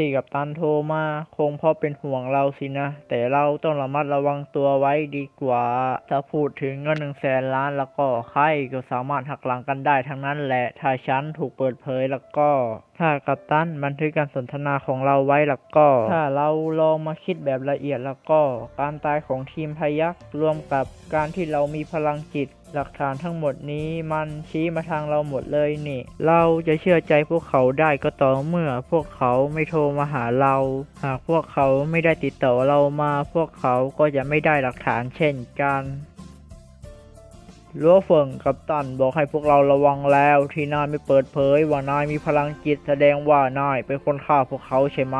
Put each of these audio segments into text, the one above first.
ที่กับตันโทรมา คงเพราะเป็นห่วงเราสินะ แต่เราต้องระมัดระวังตัวไว้ดีกว่า ถ้าพูดถึงเงินหนึ่งแสนล้านแล้วก็ใครก็สามารถหักหลังกันได้ทั้งนั้นแหละ ถ้าฉันถูกเปิดเผยแล้วก็ ถ้ากัปตันบันทึกการสนทนาของเราไว้แล้วก็ ถ้าเราลองมาคิดแบบละเอียดแล้วก็ การตายของทีมพยักรวมกับการที่เรามีพลังจิต หลักฐานทั้งหมดนี้มันชี้มาทางเราหมดเลยนี่ เราจะเชื่อใจพวกเขาได้ก็ต่อเมื่อพวกเขาไม่โทรมาหาเรา หากพวกเขาไม่ได้ติดต่อเรามา พวกเขาก็จะไม่ได้หลักฐานเช่นกันลัวเฟิงกับตันบอกให้พวกเราระวังแล้ว ที่นายไม่เปิดเผยว่านายมีพลังจิตแสดงว่านายเป็นคนฆ่าพวกเขาใช่ไหม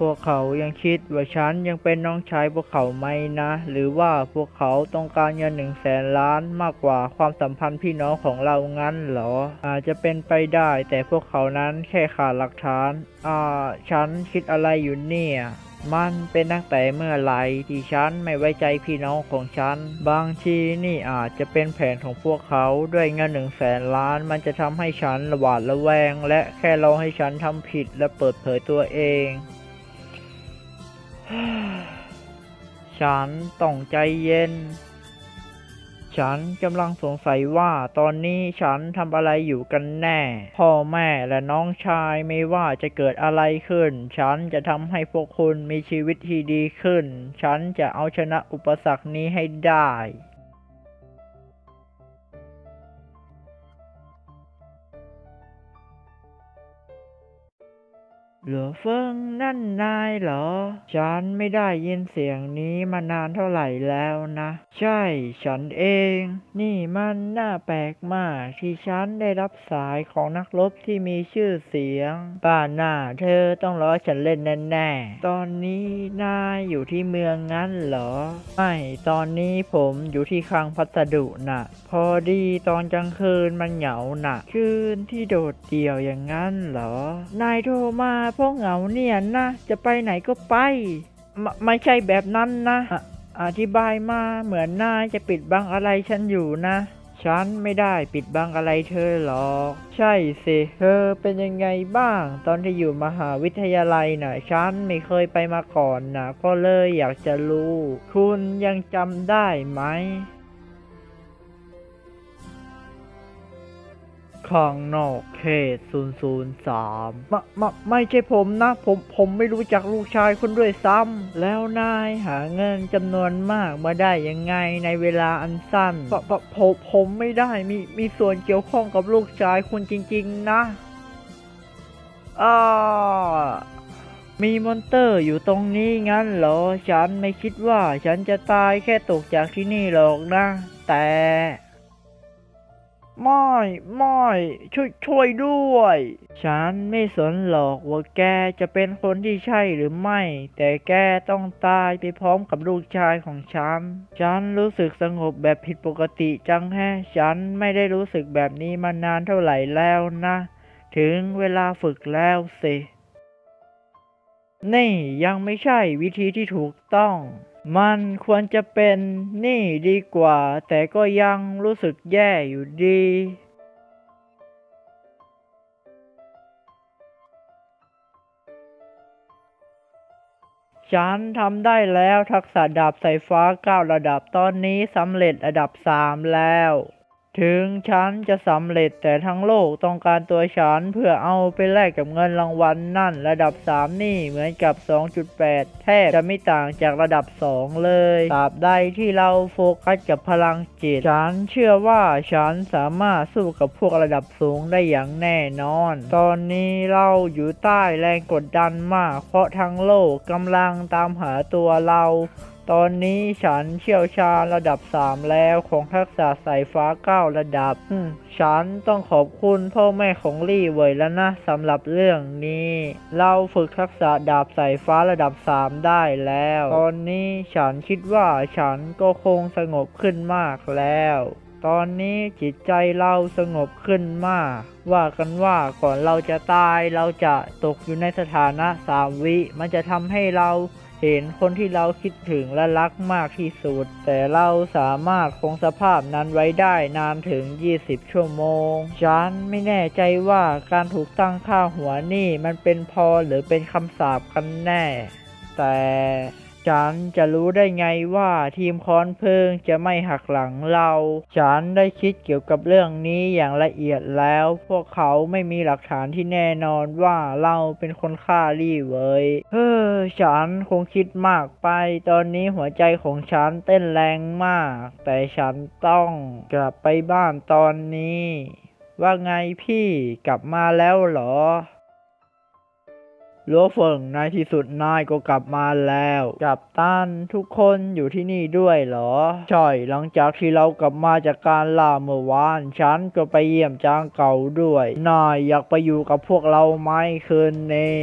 พวกเขายังคิดว่าฉันยังเป็นน้องชายพวกเขาไหมนะ หรือว่าพวกเขาต้องการเงินหนึ่งแสนล้านมากกว่าความสัมพันธ์พี่น้องของเรางั้นเหรอ อาจจะเป็นไปได้แต่พวกเขานั้นแค่ขาดหลักฐาน อ่า ฉันคิดอะไรอยู่เนี่ย มันเป็นตั้งแต่เมื่อไหร่ที่ฉันไม่ไว้ใจพี่น้องของฉัน บางทีนี่อาจจะเป็นแผนของพวกเขาด้วยเงินหนึ่งแสนล้าน มันจะทำให้ฉันระหวาดระแวง และแค่รอให้ฉันทำผิดและเปิดเผยตัวเอง ฉันต้องใจเย็น ฉันกำลังสงสัยว่าตอนนี้ฉันทำอะไรอยู่กันแน่ พ่อแม่และน้องชายไม่ว่าจะเกิดอะไรขึ้น ฉันจะทำให้พวกคุณมีชีวิตที่ดีขึ้น ฉันจะเอาชนะอุปสรรคนี้ให้ได้ เหลือเฟิงนั่นนายเหรอ ฉันไม่ได้ยินเสียงนี้มานานเท่าไหร่แล้วนะ ใช่ฉันเอง นี่มันน่าแปลกมากที่ฉันได้รับสายของนักรบที่มีชื่อเสียง ป้าหน้าเธอต้องรอฉันเล่นแน่ๆ ตอนนี้นายอยู่ที่เมืองงั้นเหรอ ไม่ ตอนนี้ผมอยู่ที่คลังพัสดุน่ะ พอดีตอนกลางคืนมันเหงาหน่ะ คืนที่โดดเดี่ยวอย่างนั้นเหรอ นายโทรมาเพราะเหงาเนี่ยนะ จะไปไหนก็ไป ไมไม่ใช่แบบนั้นนะอะอธิบายมาเหมือนนายจะปิดบังอะไรฉันอยู่นะ ฉันไม่ได้ปิดบังอะไรเธอหรอก ใช่สิเธอเป็นยังไงบ้าง ตอนที่อยู่มหาวิทยาลัยน่ะฉันไม่เคยไปมาก่อนนะก็เลยอยากจะรู้ คุณยังจำได้ไหม ข้างนอกเขต003ม่ไม่ไม่ใช่ผมนะ ผมผมไม่รู้จักลูกชายคุณด้วยซ้ำแล้วนายหาเงินจำนวนมากมาได้ยังไงในเวลาอันสั้นปะปะผมผมไม่ได้มีมีส่วนเกี่ยวข้องกับลูกชายคุณจริง ๆ นะอ่ามีมอนเตอร์อยู่ตรงนี้งั้นเหรอ ฉันไม่คิดว่าฉันจะตายแค่ตกจากที่นี่หรอกนะ แต่ ไม่ไม่ช่วยช่วยด้วย ฉันไม่สนหรอกว่าแกจะเป็นคนที่ใช่หรือไม่ แต่แกต้องตายไปพร้อมกับลูกชายของฉัน ฉันรู้สึกสงบแบบผิดปกติจังแฮฉันไม่ได้รู้สึกแบบนี้มานานเท่าไหร่แล้วนะ ถึงเวลาฝึกแล้วสิ นี่ยังไม่ใช่วิธีที่ถูกต้องมันควรจะเป็นนี่ดีกว่า แต่ก็ยังรู้สึกแย่อยู่ดีฉันทำได้แล้วทักษะดาบสายฟ้า 9 ระดับตอนนี้สำเร็จระดับ 3 แล้ว ถึงฉันจะสำเร็จแต่ทั้งโลกต้องการตัวฉันเพื่อเอาไปแลกกับเงินรางวัลนั่น ระดับ 3 นี่เหมือนกับ 2.8 แทบจะไม่ต่างจากระดับ 2 เลยตราบใดที่เราโฟกัสกับพลังจิต ฉันเชื่อว่าฉันสามารถสู้กับพวกระดับสูงได้อย่างแน่นอน ตอนนี้เราอยู่ใต้แรงกดดันมาก เพราะทั้งโลกกำลังตามหาตัวเรา ตอนนี้ฉันเชี่ยวชาญระดับ 3 แล้วของทักษะสายฟ้า 9 ระดับ ฉันต้องขอบคุณพ่อแม่ของลี่เวยแล้วนะสำหรับเรื่องนี้ เราฝึกทักษะดาบสายฟ้าระดับ 3 ได้แล้ว ตอนนี้ฉันคิดว่าฉันก็คงสงบขึ้นมากแล้วตอนนี้จิตใจเราสงบขึ้นมาก ว่ากันว่าก่อนเราจะตายเราจะตกอยู่ในสถานะสามวิ มันจะทำให้เรา เห็นคนที่เราคิดถึงและรักมากที่สุด แต่เราสามารถคงสภาพนั้นไว้ได้นานถึง 20 ชั่วโมง ฉันไม่แน่ใจว่าการถูกตั้งค่าหัวนี่มันเป็นพอหรือเป็นคำสาปกันแน่ แต่ ฉันจะรู้ได้ไงว่าทีมค้อนเพลิงจะไม่หักหลังเรา ฉันได้คิดเกี่ยวกับเรื่องนี้อย่างละเอียดแล้ว พวกเขาไม่มีหลักฐานที่แน่นอนว่าเราเป็นคนฆ่าลี่เวยเฮ้อฉันคงคิดมากไป ตอนนี้หัวใจของฉันเต้นแรงมาก แต่ฉันต้องกลับไปบ้านตอนนี้ ว่าไงพี่กลับมาแล้วเหรอ หลัวเฟิงในที่สุดนายก็กลับมาแล้ว กับตันทุกคนอยู่ที่นี่ด้วยเหรอ ใช่ หลังจากที่เรากลับมาจากการล่าเมื่อวาน ฉันก็ไปเยี่ยมจางเก่าด้วย นายอยากไปอยู่กับพวกเราไหมคืนนี้